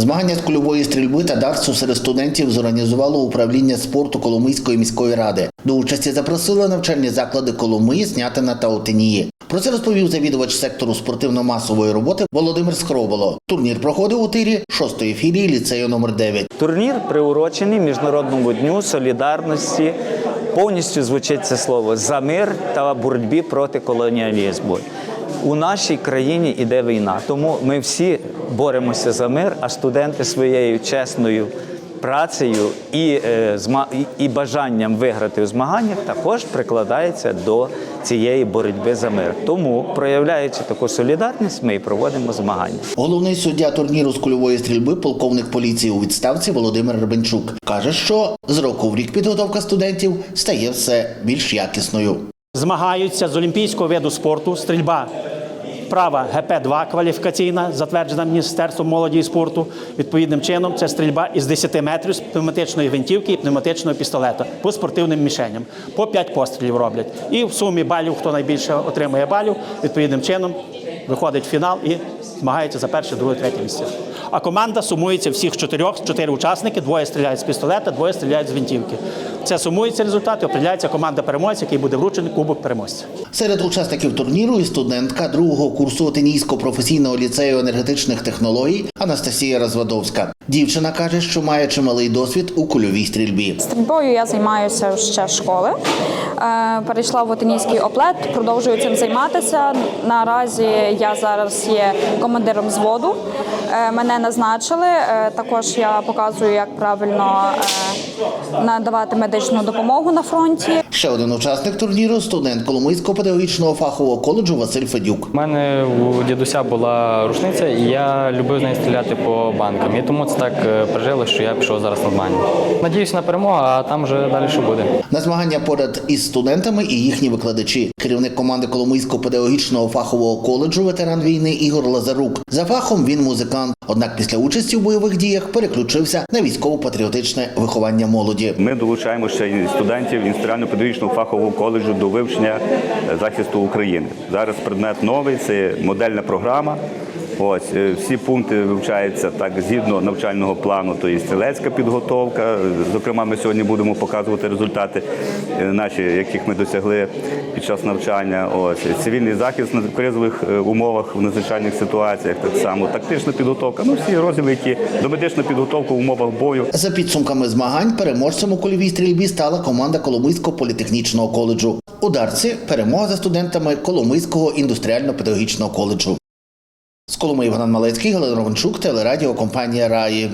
Змагання з кульової стрільби та дартсу серед студентів зорганізувало управління спорту Коломийської міської ради. До участі запросили навчальні заклади Коломиї, Снятина та Отинії. Про це розповів завідувач сектору спортивно-масової роботи Володимир Скроболо. Турнір проходив у тирі шостої філії ліцею номер 9 Турнір приурочений Міжнародному дню солідарності. Повністю звучить це слово за мир та боротьбі проти колоніалізму. У нашій країні іде війна, тому ми всі боремося за мир, а студенти своєю чесною працею і, е, зма- і- і бажанням виграти у змаганнях також прикладаються до цієї боротьби за мир. Тому, проявляючи таку солідарність, ми і проводимо змагання. Головний суддя турніру з кульової стрільби, полковник поліції у відставці Володимир Ребенчук, каже, що з року в рік підготовка студентів стає все більш якісною. змагаються з олімпійського виду спорту стрільба. Права ГП-2 кваліфікаційна, затверджена Міністерством молоді і спорту. Відповідним чином це стрільба із 10 метрів з пневматичної гвинтівки і пневматичного пістолета по спортивним мішеням. По 5 пострілів роблять. І в сумі балів, хто найбільше отримує балів, відповідним чином виходить в фінал і змагається за перше, друге, третє місце. А команда сумується всіх чотирьох, чотири учасники, двоє стріляють з пістолета, двоє стріляють з гвинтівки. Це сумується результат і определяється команда переможця, який буде вручений кубок переможця. Серед учасників турніру і студентка другого курсу Отинійського професійного ліцею енергетичних технологій Анастасія Розвадовська. Дівчина каже, що має чималий досвід у кульовій стрільбі. Стрільбою я займаюся ще школи. Е, Перейшла в Отинійський оплет, продовжую цим займатися. Наразі я зараз є командиром взводу. Е, Мене назначили. Е, Також я показую, як правильно надавати медичну допомогу на фронті. Ще один учасник турніру студент Коломийського педагогічного фахового коледжу Василь Федюк. У мене у дідуся була рушниця, і я любив з нею стріляти по банкам. І тому це так е, прижило, що я пішов зараз на змагання. Надіюсь на перемогу, а там вже далі що буде. На змагання поряд із студентами і їхні викладачі. Керівник команди Коломийського педагогічного фахового коледжу, ветеран війни Ігор Лазарук. За фахом він музикант. Однак після участі в бойових діях переключився на військово-патріотичне виховання молоді. Ми долучаємо ще студентів інструментально-педагогічного фахового коледжу до вивчення е, захисту України. Зараз предмет новий це модельна програма. Ось е, всі пункти вивчаються так згідно навчального плану, то і стрілецька підготовка. Зокрема, ми сьогодні будемо показувати результати е, наші, яких ми досягли під час навчання. Ось цивільний захист на кризових е, умовах в надзвичайних ситуаціях. Так само тактична підготовка. Ну всі розділи, які домедична підготовка в умовах бою. За підсумками змагань переможцем у кульовій стрільбі стала команда Коломийського політехнічного коледжу. У дарці перемога за студентами Коломийського індустріально-педагогічного коледжу. З Коломиї Іван Малецький, Галина Ровенчук, телерадіокомпанія Раї.